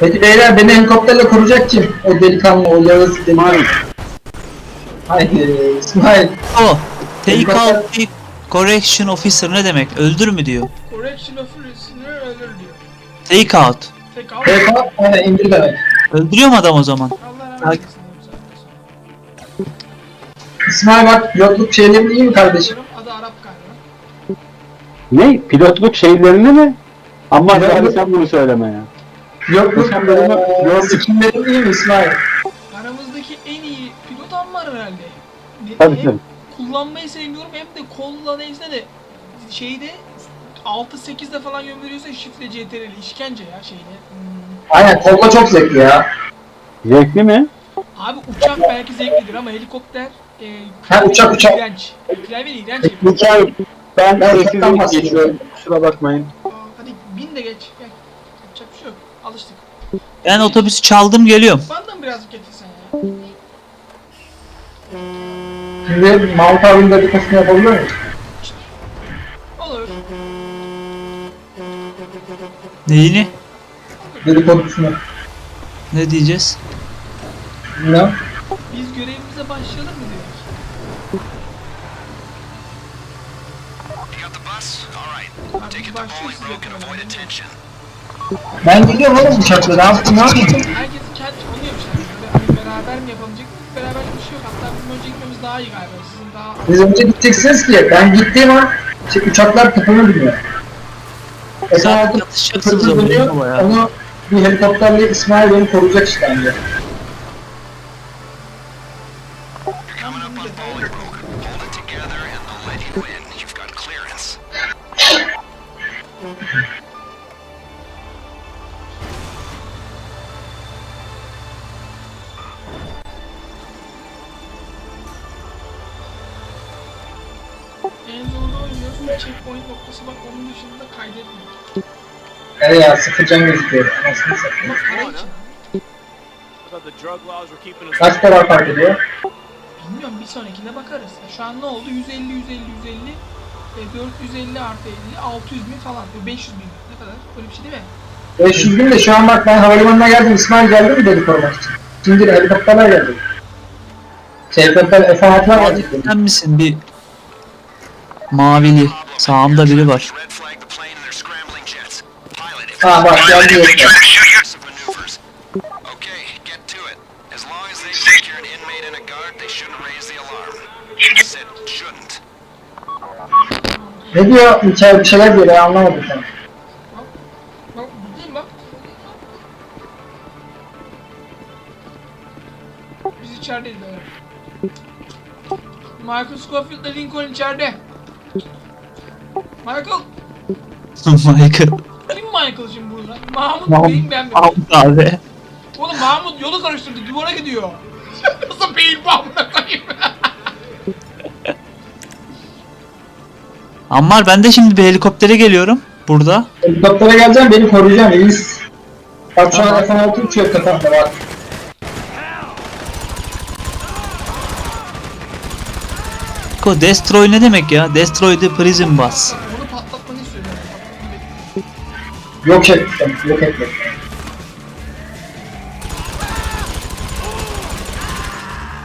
Peki beyler beni helikopterle koruyacak kim? O delikanlı, o Yağız delikanlı. Haydi İsmail. O. Take out the correction officer ne demek? Öldür mü diyor. Correction officer'ı öldür diyor. Take out. Tek al. PK, aynen indir demek. Öldürüyor mu adam o zaman? Allah rahmet Bak. eylesin. diyorum sana. İsmail bak pilotluk şeylerin iyi mi kardeşim? Adı Arap galiba. Ne? Pilotluk şeylerini mi? Ama Pilotluk- hadi sen bunu söyleme ya. Pilotluk Sen benim- eee, Yok. skinlerin iyi mi İsmail? Aramızdaki en iyi pilot Ammar herhalde. Ne- Tabii hem tabii. kullanmayı sevmiyorum hem de kolla neyse de şeyde 6-8'de falan yön veriyorsa şifre CTRL işkence ya şeyde. Hmm. Aynen kolla çok zevkli ya. Zevkli mi? Abi uçak belki zevklidir ama helikopter e, Ha, uçak, uçak. iğrenç. Klavye iğrenç. Mikael ben Ben uçaktan geçiyorum. Kusura bakmayın. Aa, hadi bin de geç. Gel. Yapacak bir şey yok. Alıştık. Ben otobüsü çaldım geliyorum. Mı birazcık getirsen ya? Şimdi Mahmut abinin dedikasını yapabiliyor muyuz? Olur. Neyini? Dedikodusunu. Ne diyeceğiz? Bilmem. Biz görevimize başlayalım mı dedik? Abi biz başlıyoruz siz yapın. Ben gidiyorum oğlum uçakla. Ne yaptın? Ne yapayım? Herkes kendi beraber mi yapılacak? Beraber bir şey yok. Hatta bizim önce gitmemiz daha iyi galiba. Sizin daha... Siz önce gideceksiniz ki ben gittiğim an şey, uçaklar biniyor. Zaten Efendim yatışacaksınız ama ya. Onu bir helikopterle İsmail beni koruyacak işte bence. Checkpoint noktası bak onun dışında kaydetmiyor. Evet ya sıfır can gözüküyor. Anasını satayım. Kaç dolar fark ediyor? Bilmiyorum bir sonrakine bakarız. Şu an ne oldu? 150, 150, 150, e, 450 artı 50, 600 bin falan. E, 500 bin. Ne kadar? Öyle bir şey değil mi? 500 bin de şu an bak ben havalimanına geldim. İsmail geldi mi dedi korumak için. Şimdi helikopterler geldi. Şey helikopter F-16'lar gelecek. dedi. Sen misin bir mavili? Sağımda biri var. Ha bak geldi herifler. aggressive maneuvers. Okay, get to it. As long as they secure an inmate and a guard, they shouldn't raise the alarm. Said shouldn't. Ne diyor? İçeride bir şeyler diyor ben anlamadım sen. Bak buradayım bak. Biz içerideyiz. Michael Scofield ile Lincoln içeride. Michael. Michael. Kim Michael şimdi burada? Mahmut Mahmut değil ben mi? Mahmut abi. Oğlum Mahmut yolu karıştırdı duvara gidiyor. Nasıl beyin Mahmut'a koyayım? Ammar ben de şimdi bir helikoptere geliyorum. Burada. Helikoptere geleceğim beni koruyacaksın reis. Bak şu an Tamam. F-16 uçuyor kafamda bak. Ko destroy ne demek ya? Destroy the prison bus. Onu patlatmanı istiyorum. Yok ettim, yok ettim.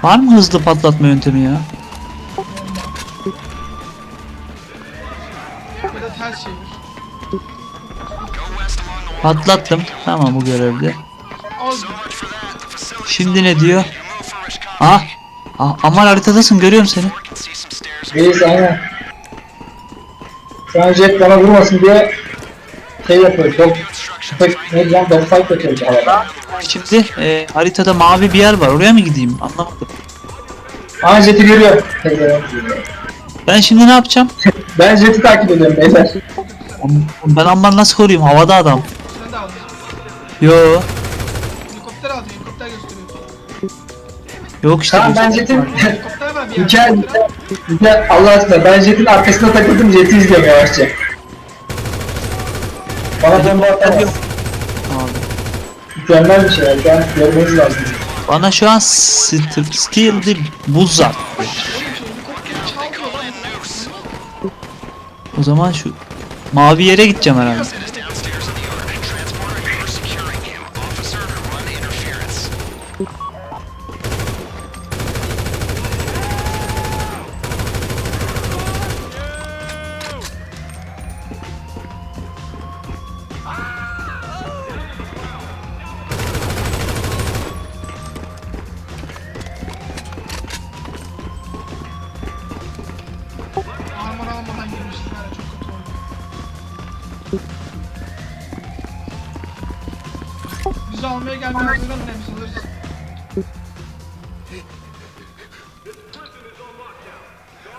Var mı hızlı patlatma yöntemi ya? Da ters çevir. Patlattım. Tamam bu görevde. Az Şimdi ne diyor? Ah. ah Ammar haritadasın görüyorum seni. Reis aynen. Şu an jet bana vurmasın diye şey yapıyor, dog, pek ne diyeceğim, dogfight yapıyor havada. Şimdi e, haritada mavi bir yer var. Oraya mı gideyim? Anlamadım. Aa jeti görüyor. Ben şimdi ne yapacağım? Ben jeti takip ediyorum beyler. Ben Ammar nasıl koruyayım? Havada adam. Yo. Yok işte. Tamam ben jetin... Hikaye, Helikopter al. hikaye, Allah aşkına ben jetin arkasına takıldım jeti izliyorum yavaşça. Bana bomba atamaz. Mükemmel bir şey ya. Ben görmeniz lazım. Bana şu an st- Steel the buz attı. O zaman şu mavi yere gideceğim herhalde.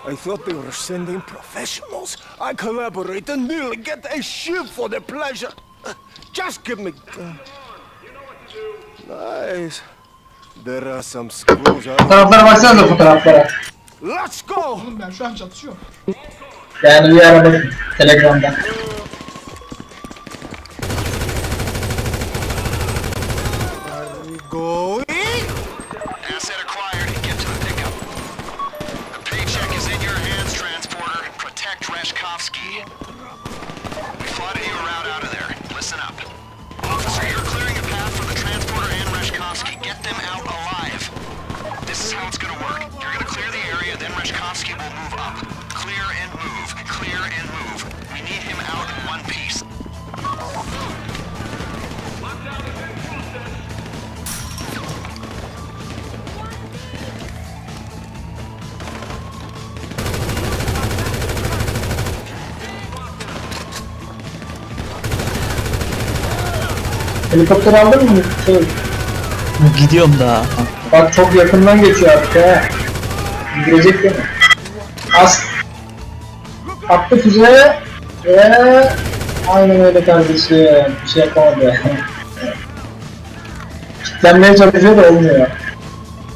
I thought they were sending professionals. I collaborate and nearly get a ship for the pleasure. Just give me. Nice. There are some screws. Fotoğraflara baksanıza fotoğraflara. Let's go! Oğlum ben şu an çatışıyorum. Yani bir ara bakın Telegram'da. Helikopter aldın mı? Şey, Gidiyorum daha. bak çok yakından geçiyor artık ha. Girecek değil mi? Az. Attı füze ve aynen öyle kardeşim. Bir şey yapamadı. Kitlenmeye çalışıyor da olmuyor.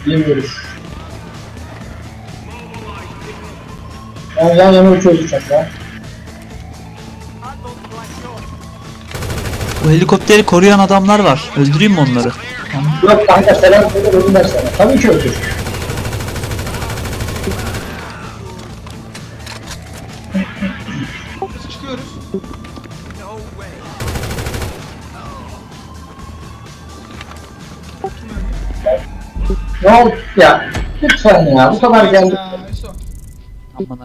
Bilmiyoruz. Yani yan yana uçuyoruz uçakla. Bu helikopteri koruyan adamlar var. Öldüreyim mi onları? Yok kanka selam söyle ölümler sana. Tabii ki öldür. Ne oldu ya? Lütfen ya bu kadar geldik. Aman.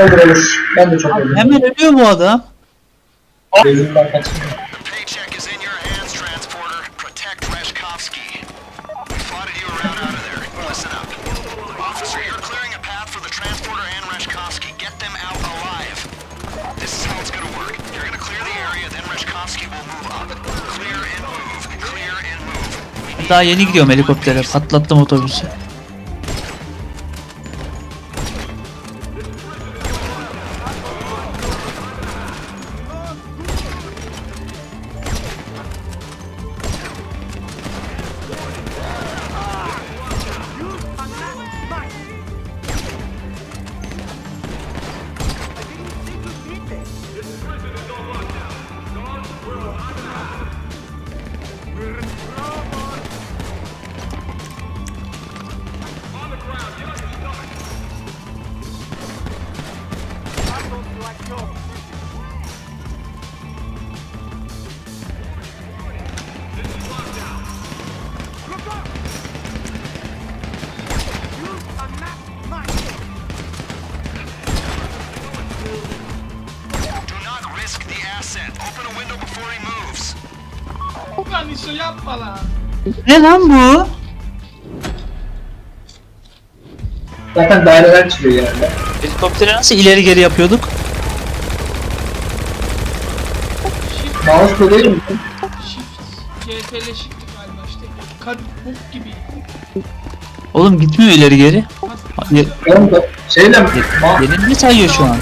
Olur olur. Ben de çok öldüm. Hemen ölüyor bu adam. The paycheck is in your hands, transporter. Protect Reshkovsky. We plotted you a route out of there. Listen up. Officer, you're clearing a path for the transporter and Reshkovsky. Get them out alive. This is how it's gonna work. You're gonna clear the area, then Reshkovsky will move up. Clear and move. Clear and move. Daha yeni gidiyorum helikoptere. Patlattım otobüsü. Ne lan bu? Zaten daireler çıkıyor yani. Helikopteri nasıl ileri geri yapıyorduk? Shift, Mouse da değil mi? shift. CTRL shift galiba işte. Kar bok gibi. Oğlum gitmiyor ileri geri. Ye- Oğlum da şeyle mi? Ma Yerini sayıyor şu an.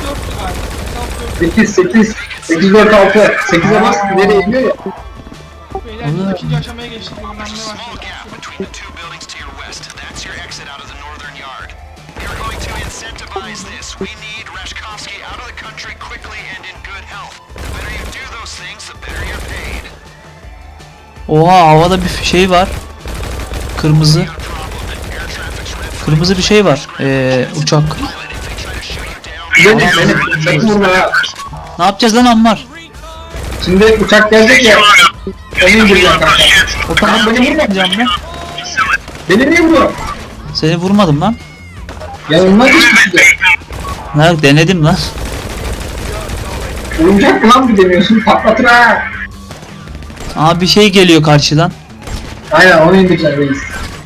8 8 8 4 6 8'e bas nereye iniyor ya? Beyler ikinci aşamaya geçtik. Yollanmaya Small başladık. gap between the two buildings to your west. That's your exit out of the northern yard. We are going to incentivize this. We need Reshkovsky out of the country quickly and in good health. The better you do those things, the better you're paid. Oha havada bir şey var. Kırmızı. Kırmızı bir şey var. Ee, uçak. Benim benim ya. Ne yapacağız lan Ammar? Şimdi uçak gelecek ya. Onu indireceğim kanka. O tamam beni vurmayacağım ben. Beni niye vuruyor? Seni vurmadım lan. Hiçbir şey. de. Ne denedim lan. Oyuncak mı lan bu demiyorsun patlatır ha. Aa bir şey geliyor karşıdan. Aynen onu indireceğim reis.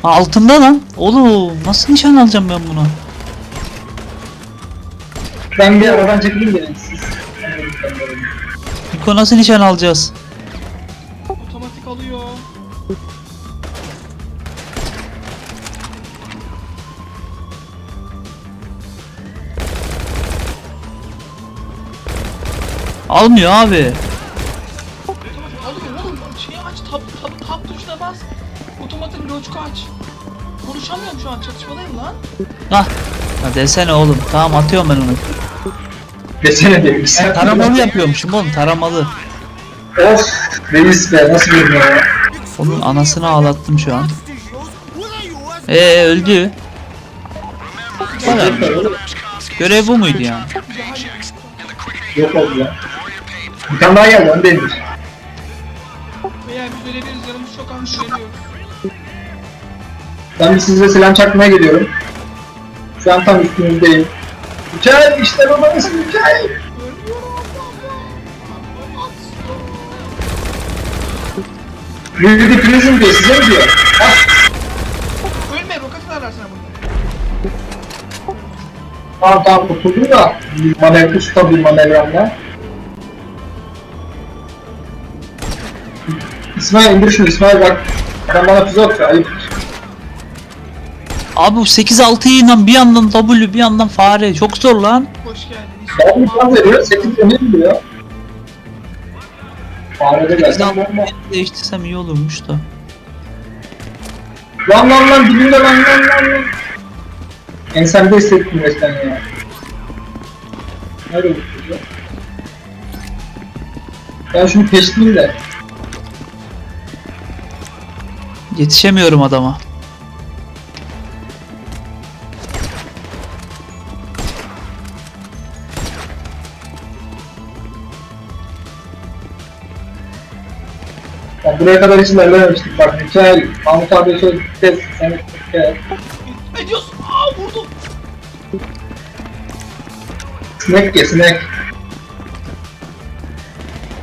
Aa, altında lan. Oğlum nasıl nişan alacağım ben bunu? Ben bir aradan çekeyim de reis. siz. Niko nasıl nişan alacağız? Almıyor abi. Alıyor oğlum. Şeyi aç. Tab, tab, tab tuşuna bas. Otomatik loçku aç. Konuşamıyorum şu an. Çatışmadayım lan. Hah. Ha desene oğlum. Tamam atıyorum ben onu. Desene demiş. Taramalı yapıyormuşum oğlum taramalı. Of reis be nasıl görünüyor ya. Onun anasını ağlattım şu an. Ee öldü. Mı? Görev bu muydu yani? Yok oldu ya. Bir tane daha geldi indir. Veya biz ölebiliriz. Yanımız çok az güveniyoruz. Ben bir size selam çakmaya geliyorum. Şu an tam üstünüzdeyim. Mikael işte babanız Mikael. Rudy Prison diyor size mi diyor? Bak Ölme roket atarlar sana burada. tamam tamam kurtuldum da bir manevra usta bir manevramla. İsmail indir şunu İsmail bak. Adam bana füze atıyor ayıp. Abi bu 8-6 ile bir yandan W bir yandan fare çok zor lan. Hoş geldin. Ben bir puan veriyor 8 önemli diyor. Farede gelsen bomba. Değiştirsem iyi olurmuş da. Lan lan lan dibinde lan lan lan lan. Ensemde hissettim resmen ya. Nerede bu çocuk? Ben şunu peşleyeyim de. Yetişemiyorum adama. Ben buraya kadar hiç ilerlememiştik. Bak Mikael, Mahmut abi şöyle gideceğiz. Sen gel. Ne diyorsun? Aa vurdum. Snack ye snack.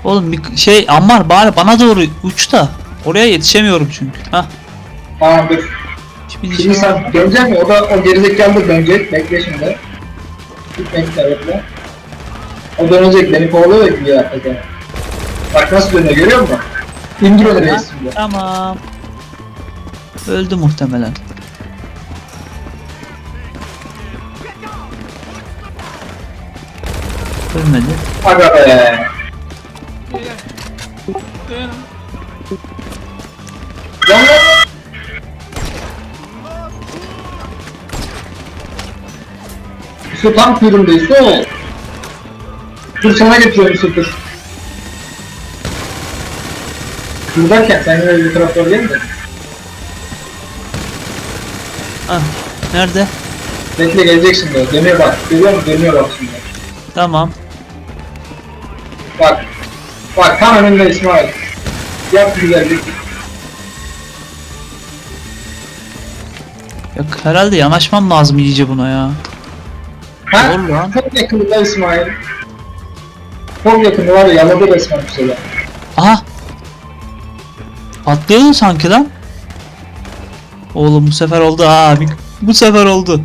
Oğlum bir şey Ammar bari bana doğru uç da. Oraya yetişemiyorum çünkü. Hah. Tamam dur. Şimdi Şimdi sen dönecek mi? O da o gerizekalı dönecek. Bekle şimdi. Git bekle bekle. O dönecek. Beni kovalıyor ya güya arkada. Bak nasıl dönüyor görüyor musun? İndir onu reis şimdi. Tamam. Öldü muhtemelen. Ölmedi. Aga be. Lan lan. Su tam kuyruğunda Su. Dur sana getiriyorum Su dur. Şuradayken sen yine bir tarafa doğru gelin de. Ah. Nerede? Bekle gelecek şimdi. Dönüyor bak. Görüyor musun? Dönüyor bak şimdi. Tamam. Bak. Bak tam önünde İsmail. Yap güzellik. Yok herhalde yanaşmam lazım iyice buna ya. Ha? Olur lan. Çok yakında İsmail. Çok yakında var ya yaladı resmen bir şeyler. Aha. Patlıyordu sanki lan. Oğlum bu sefer oldu ha. Bu sefer oldu.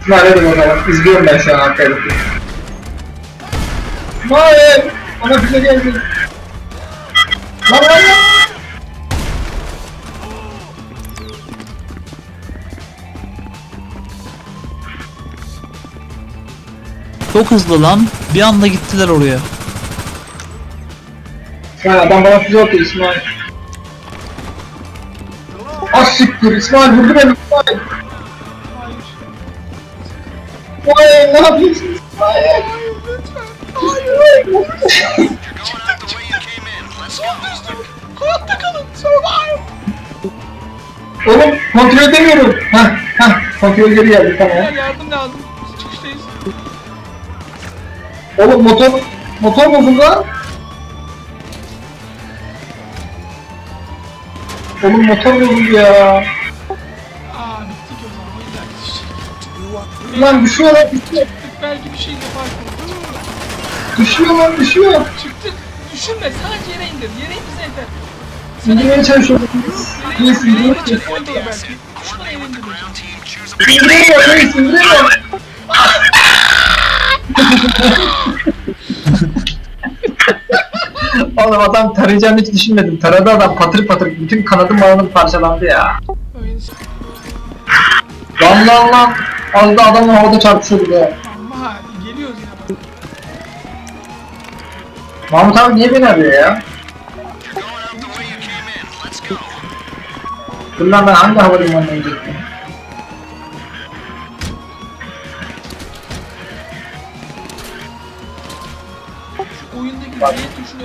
İsmail hadi bakalım. İzliyorum ben şu an arkadaki. İsmail! Bana bize geldi. Lan lan lan! Çok hızlı lan. Bir anda gittiler oraya. Ha adam bana füze atıyor İsmail. Az siktir İsmail vurdu beni İsmail. Hayır. İsmail ne yapıyorsun İsmail? Go. Hayatta kalın. Survive. Oğlum kontrol edemiyorum. Hah hah kontrol geri geldi tamam. Yardım lazım. Oğlum motor motor bozuldu lan. Oğlum motor bozuldu ya. Aa bittik o zaman. O yüzden düştük. Lan düşüyor lan düşüyor. Belki bir şey yaparsın. Düşüyor lan düşüyor. Çıktık. Düşünme. Sadece yere indir. Yere indir yeter. İndirmeye çalışıyorum. Reis indir. Yere indirmek indir. için. Çıkmadı belki. Şuna yere indir. Ground team, choose a İndiremiyor reis indiremiyor. Oğlum adam tarayacağını hiç düşünmedim. Taradı adam patır patır. Bütün kanadım bağlanıp parçalandı ya. Oyun Lan lan lan. Az da adamla havada çarpışıyordu be. Ama geliyoruz yine bak. Mahmut abi niye beni arıyor ya? Dur lan ben hangi havalimanına gidecektim?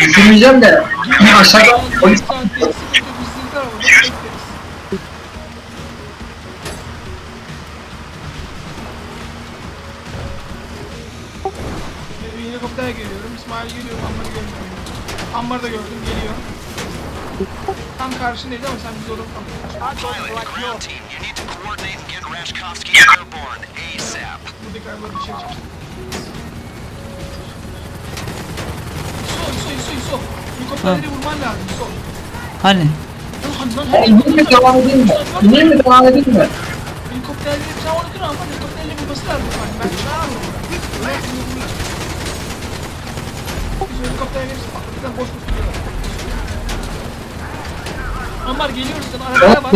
Düşünmeyeceğim de aşağıda polis Helikoptere geliyorum. İsmail geliyorum. Ambarı görmüyorum. Ambarı da gördüm. Geliyor. Tam karşındaydı ama sen bizi orada kaldın. Buradaki arabalar dışarı çıktı. İso. Helikopterleri vurman lazım İso. Hani? Lan lan Ya ineyim mi devam edeyim mi? İneyim mi devam edeyim mi? Helikopterleri sen orada dur ama helikopterleri vurması lazım sanki. Ben çağırmıyorum. Biz helikopterleri hepsi patlatıdan boş duruyorlar. Ammar geliyoruz sen arabaya bak.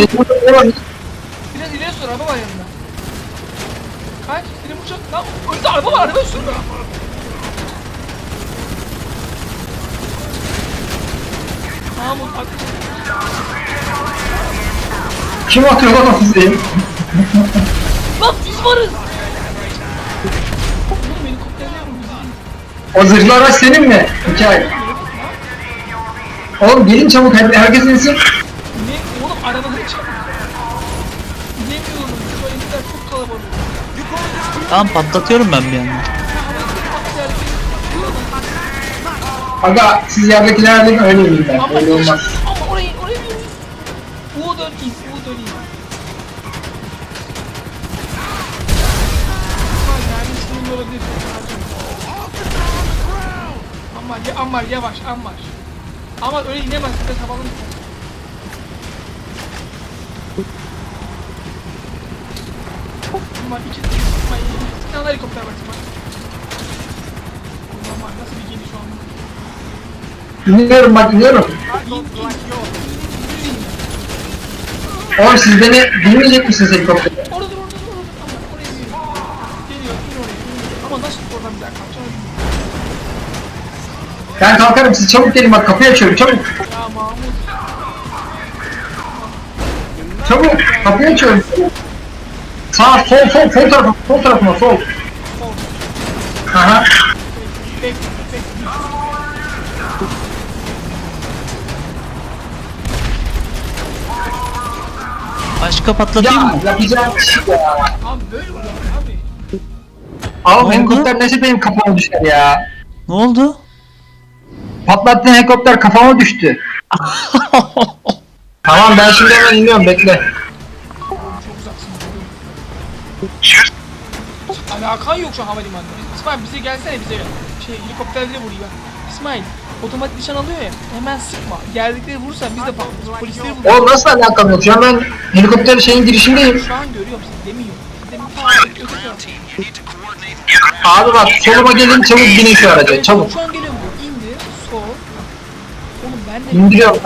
Biraz ileri sür araba var yanında. Kaç? Benim uçak. Lan önünde araba var araba sürme. Mahmut et. Kim atıyor lan o füzeyi? Lan biz varız. Oğlum helikopterler mi bizi? O zırhlı araç senin mi? Hikaye. Oğlum gelin çabuk her- herkes insin. Ne? Oğlum arabaları çabuk. İnemiyorum. Şu herifler çok kalabalık. Tamam patlatıyorum ben bir yandan. Aga siz yerdekiler halledin öyle miyim ben? Ama Öyle olmaz. Ama orayı orayı U dön in. U dön yani sınırlı olabilir. Ammar, ya, Ammar yavaş Ammar. Ammar öyle inemezsin de tabanın. Ammar Ammar iki tane helikopter var Ammar. Ammar nasıl bir geliş o Ammar? İniyorum bak iniyorum. İn, in, in, in. Oğlum siz beni bilmeyecek misiniz helikopter? Orada orada orada dur. Ama oraya geliyor. İn oraya. in. Ama nasıl oradan bir daha kalkacağını bilmiyorum. Ben kalkarım siz çabuk gelin bak kapıyı açıyorum çabuk. Ya Mahmut. Çabuk kapıyı açıyorum. Sağ sol sol sol tarafa sol tarafıma. Sol. Aha. Başka patlatayım Ya mı? yapacağım bir şey ya. Abi böyle oluyor abi. Abi Ne helikopter neyse benim kafama düşer ya. Ne oldu? Patlattığın helikopter kafama düştü. Tamam ben şimdi hemen iniyorum bekle. Oğlum çok uzaksın. Alakan yok şu an havalimanında. İsmail bize gelsene bize gel. Şey helikopterle vuruyor bak. İsmail otomatik nişan alıyor ya. Hemen sıkma. Geldikleri vurursan biz de patlarız. Polisleri vur. Oğlum nasıl alakam yok? Şu an ben helikopter şeyin girişindeyim. Şu an görüyor musun? Demiyor. Demin ta tarafta. Abi bak soluma gelin çabuk binin şu araca çabuk. Şu an geliyorum bu. İndi. Sol. Oğlum ben de İndiriyorum.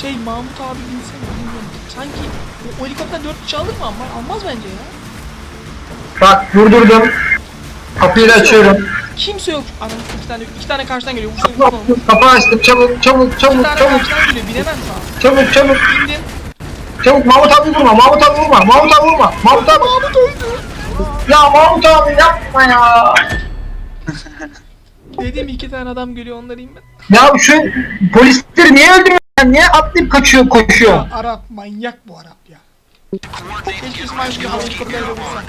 şey Mahmut abi insene bilmiyorum. Sanki o, o helikopter 4 kişi alır mı ama almaz bence ya. Bak durdurdum. Kapıyı da açıyorum. Kimse yok. Anam iki tane iki tane karşıdan geliyor. Vursa vursa olur. Kapı açtım çabuk çabuk İki çabuk tane çabuk karşıdan geliyor. Binemem şu an. çabuk çabuk İndim. çabuk Mahmut abi vurma Mahmut abi vurma Mahmut abi vurma Mahmut abi Mahmut öldü. ya Mahmut abi yapma ya Dedim iki tane adam geliyor onları inme. ya şu polisleri niye öldürüyorsun niye atlayıp kaçıyor koşuyor Arap manyak bu Arap ya. Keşke İsmail Rashkovsky helikopterle vursa.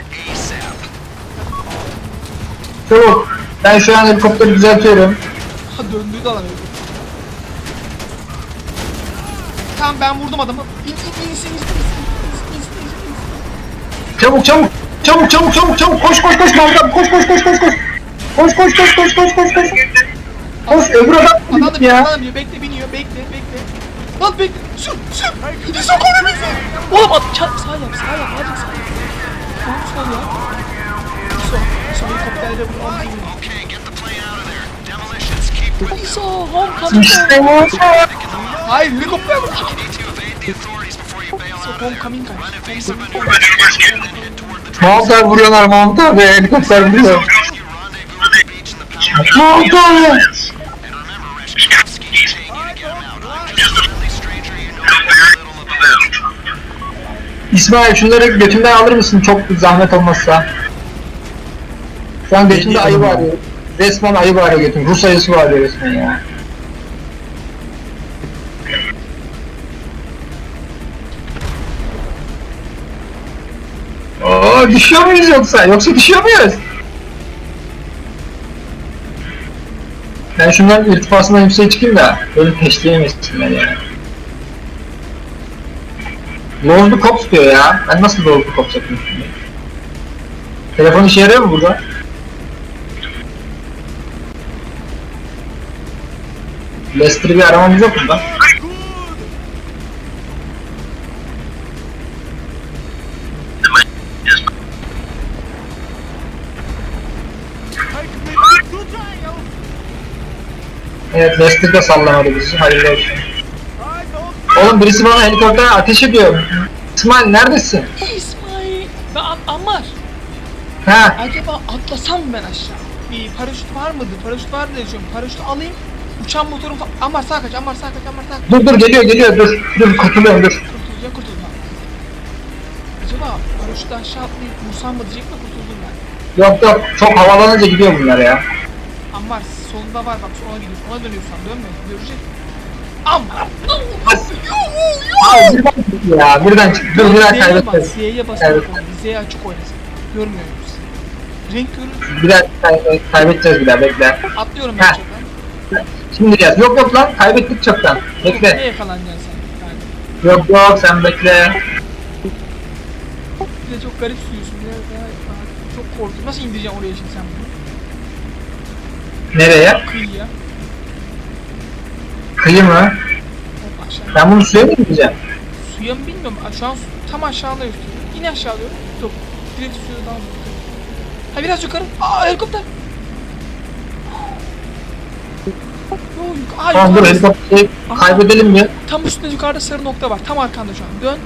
çabuk ben şu an helikopteri düzeltiyorum. Ha döndüğü de alamıyorum. Tamam ben vurdum adamı. İn in in insin insin insin insin Çabuk çabuk. Çabuk çabuk çabuk çabuk. Koş koş koş kanka. Koş koş koş koş koş. Koş koş koş koş koş koş koş. Koş koş öbür adam insin. Adam da biniyor, ya. adam da biniyor. Bekle biniyor. Bekle bekle. Lan bekle. Sür sür. Gidin sokağına bizi. Oğlum at çarp. Sağ yap sağ yap. Hadi sağ yap. Ne yapıyorsun lan ya? There. Demolitions, keep İso, homecoming. İşte bu. Hayır, helikopter toward the Mahmut abi vuruyorlar Mahmut abi. Helikopter vuruyor. About. İsmail şunları götünden alır mısın çok zahmet olmazsa? Şu an götünde ayı var ya. Resmen ayı var ya götün. Rus ayısı var ya resmen ya. Oo düşüyor muyuz yoksa? Yoksa düşüyor muyuz? Ben şundan irtifasından yükseğe çıkayım da böyle peşleyemesinler ya. Lord Cops diyor ya. Ben nasıl Lord Cops yapayım şimdi? Telefon işe yarıyor mu burada? Lester'ı bir aramamız yok mu lan? Evet Lester de sallamadı bizi. Hayırlı olsun. Oğlum birisi bana helikopterden ateş ediyor. İsmail neredesin? İsmail. Ben Am- Ammar. Ha, Acaba atlasam mı ben aşağı? Bir paraşüt var mıdır? Paraşüt var diye düşünüyorum. Paraşütü alayım. Uçan motorum falan. Ammar sağ kaç, Ammar sağ kaç, Ammar sağ kaç. dur dur geliyor geliyor dur. Dur kurtuluyorum dur. Kurtulacak, kurtulma. Acaba paraşütü aşağı atlayıp vursam mı diyecek de kurtuldum ben. Yok yok çok havalanınca gidiyor bunlar ya. Ammar solunda var bak sola gidiyor. Ona dönüyorsan dönme. Görecek. Ammar. Abi birden çıktı ya birden çıktı. Dur bir daha Z'ye bas, kaybedeceğiz. Z'ye bas. Evet. Z'ye açık oynasın. Görmüyor musun? Renk görür. Bir daha kay- kaybedeceğiz bir daha bekle. Atlıyorum ben Heh. çoktan. Şimdi gel. Yok yok lan kaybettik çoktan. Ne Bekle. yakalanacaksın sen? Yani. Yok yok sen bekle. Bir de çok garip. Biraz daha çok korkuyorum. Nasıl indireceksin oraya şimdi sen bunu? Nereye? Kıyıya. Kıyı mı? Aşağı. Ben bunu suya mı gideceğim? Suya mı bilmiyorum. Şu an tam aşağıdayız. Yine aşağı alıyorum. Yok. Direkt suya daha Ha biraz yukarı. Aa helikopter. Yo, yuk- Aa, Tamam dur yukarıda. helikopteri kaybedelim mi? Tam üstünde yukarıda sarı nokta var. Tam arkanda şu an. Dön.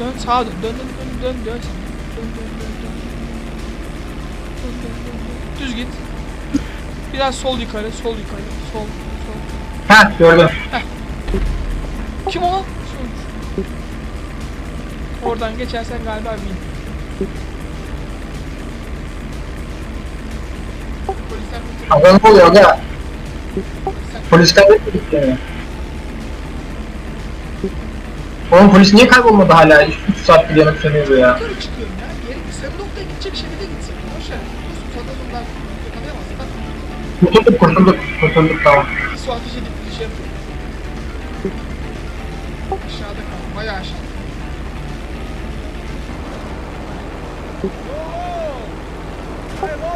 Dön sağa dön. Dön dön dön dön dön. sen. Dön dön dön dön. Dön, dön, dön, dön. Düz git. Biraz sol yukarı, sol yukarı, sol, sol. Ha gördüm. Kim o? Solmuş. Oradan geçersen galiba win. Adam ne oluyor aga? Polis kaybetmedik yani. Oğlum polis niye kaybolmadı hala? 3 saattir yanıp sönüyor bu ya. yukarı çıkıyorum ya. Geri sarı noktaya gidecek şekilde gitsin. Boş ver. Bak. Kurtulduk kurtulduk kurtulduk tamam. Su ateş edip bir şey. Aşağıda kal. Bayağı aşağıda.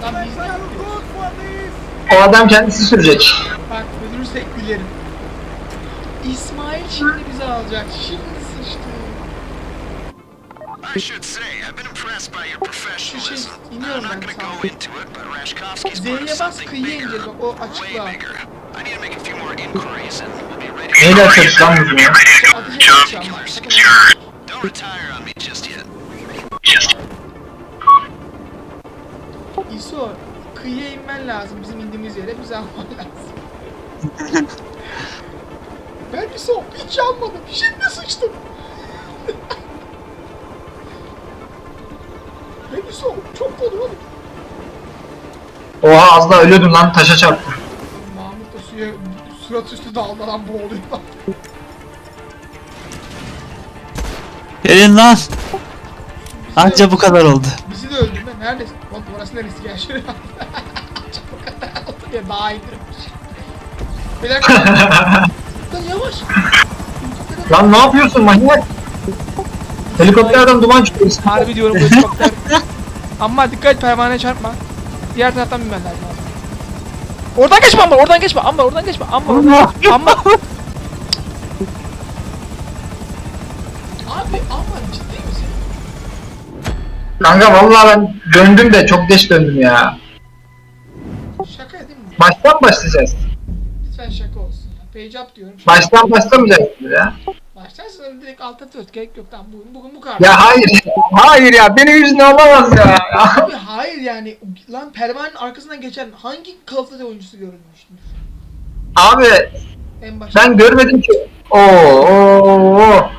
Lan biz ne? O adam kendisi sürecek. Bak ölürsek gülerim. İsmail şimdi bizi alacak. Şimdi sıçtı. I should say, I've been impressed by your professionalism. I'm iniyorum not ben gonna sana. go into it, but Rashkovsky's Z'ye part of bas something kıyıya bigger. ineceğiz bak o Way açıkla. bigger. I need to make a few more inquiries and we'll be ready. Neyle açarız lan bunu ya? Ateş edeceğim bak. Sakın ha. Don't retire on me just yet. İso kıyıya inmen lazım bizim indiğimiz yere bizi alman lazım. ben İso hiç yanmadım. Şimdi sıçtım. ben İso çok kötü oğlum. Oha az daha ölüyordum lan taşa çarptım. Mahmut da suya surat üstü dalgalan boğuluyor. Gelin lan. Anca bu kadar oldu. Bizi de öldürme. Neredesin? Oğlum orası neresi? Gel şuraya. Daha indirmiş. Beyler Lan yavaş. Lan ne yapıyorsun manyak? Helikopterden duman çıkıyor. Harbi diyorum bu helikopter. Ama dikkat et pervane çarpma. Diğer taraftan binmen lazım abi. Oradan geçme Ambar, oradan geçme. Ambar, oradan geçme. Ambar, geçme. Ambar. Abi Ambar ciddi misin? Kanka vallahi ben döndüm de çok geç döndüm ya. Şaka değil mi? Baştan başlayacağız. Lütfen şaka olsun ya. Page up diyorum. Baştan başlamayacağız ya. Baştan sonra direkt alta tut. Gerek yok tamam bugün, bugün bu kadar. Ya hayır. Hayır ya benim yüzümden olamaz ya. Abi hayır yani lan pervanenin arkasından geçen hangi Call oyuncusu görülmüştür? Abi En başta. ben görmedim ki. Oo, oo, oo.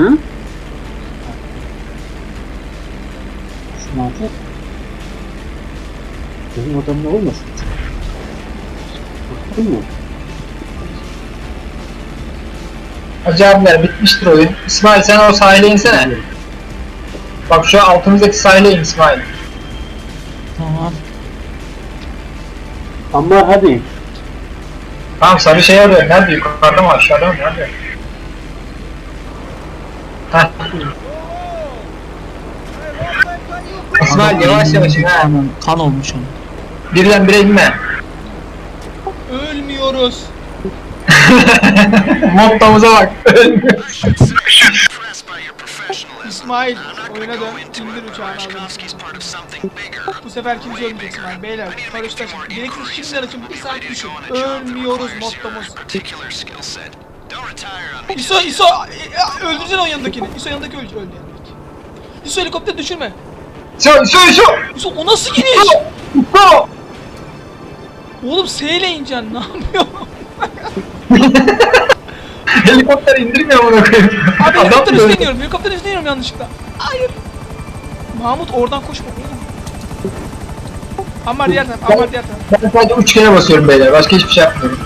Hı? Smart'ı benim odamda olmasın. Baktın mı? Hacı abiler bitmiştir oyun. İsmail sen o sahile insene. Bak şu altımızdaki sahile in İsmail. Tamam. Ama hadi. Tamam sarı şey arıyor. Nerede? Yukarıda mı aşağıda mı? Nerede? İsmail yavaş yavaş ha. Kan olmuş onun. Birden bire inme. Ölmüyoruz. Mottomuza bak. Professionalism. İsmail oyuna dön. İndir uçağını bigger. Bu sefer kimse ölmeyecek İsmail. Beyler paraşüt açın. Gereksiz şimdiden açın. Bir saat düşün. Ölmüyoruz mottomuz. İso İso e, öldüreceksin o yanındakini. İso yanındaki öldü. Öldü yanındaki. İso helikopter düşürme. Şu şu şu. İso o nasıl gidiş? Şu. Oğlum S ile ineceksin. Ne yapıyor? Helikopter indirmiyor bunu koyayım. Abi helikopter üstüne iniyorum. Helikopter üstüne iniyorum yanlışlıkla. Hayır. Mahmut oradan koşma oğlum. Ammar diğer taraf. Ammar diğer taraf. Ben sadece üç kere basıyorum beyler. Başka hiçbir şey yapmıyorum.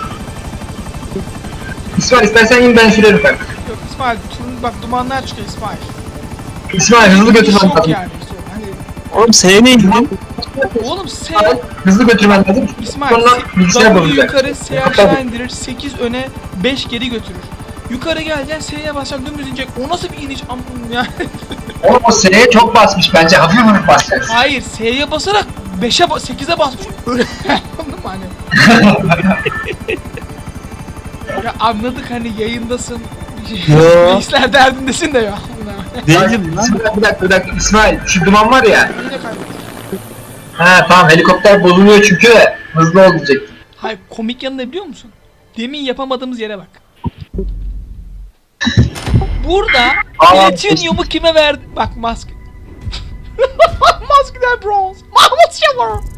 İsmail istersen in ben sürerim bak. Yok İsmail turun bak dumanlar çıkıyor İsmail. İsmail hızlı götürmen Şok lazım. yani. Hani, Oğlum S neydi oğlum S İsmail, Hızlı götürmen lazım. İsmail Sonra se- bilgisayar W yukarı S aşağı indirir 8 öne 5 geri götürür. Yukarı geleceksin S'ye basacaksın dümdüz inecek. O nasıl bir iniş amım ya? Oğlum o S'ye çok basmış bence. Hafif hafif basacaksın. Hayır S'ye basarak 5'e 8'e basmış. Öyle anladın mı hani? ya anladık hani yayındasın. Yo. Reisler derdindesin de ya. Değilim lan. İsmail, bir dakika bir dakika İsmail şu duman var ya. Yine kaybettim. Ha tamam helikopter bozuluyor çünkü hızlı ol diyecektim. Hayır komik yanı ne biliyor musun? Demin yapamadığımız yere bak. Burada Aa, platinyumu kime verdi? Bak mask. Maskler bronz. Mahmut Şamar.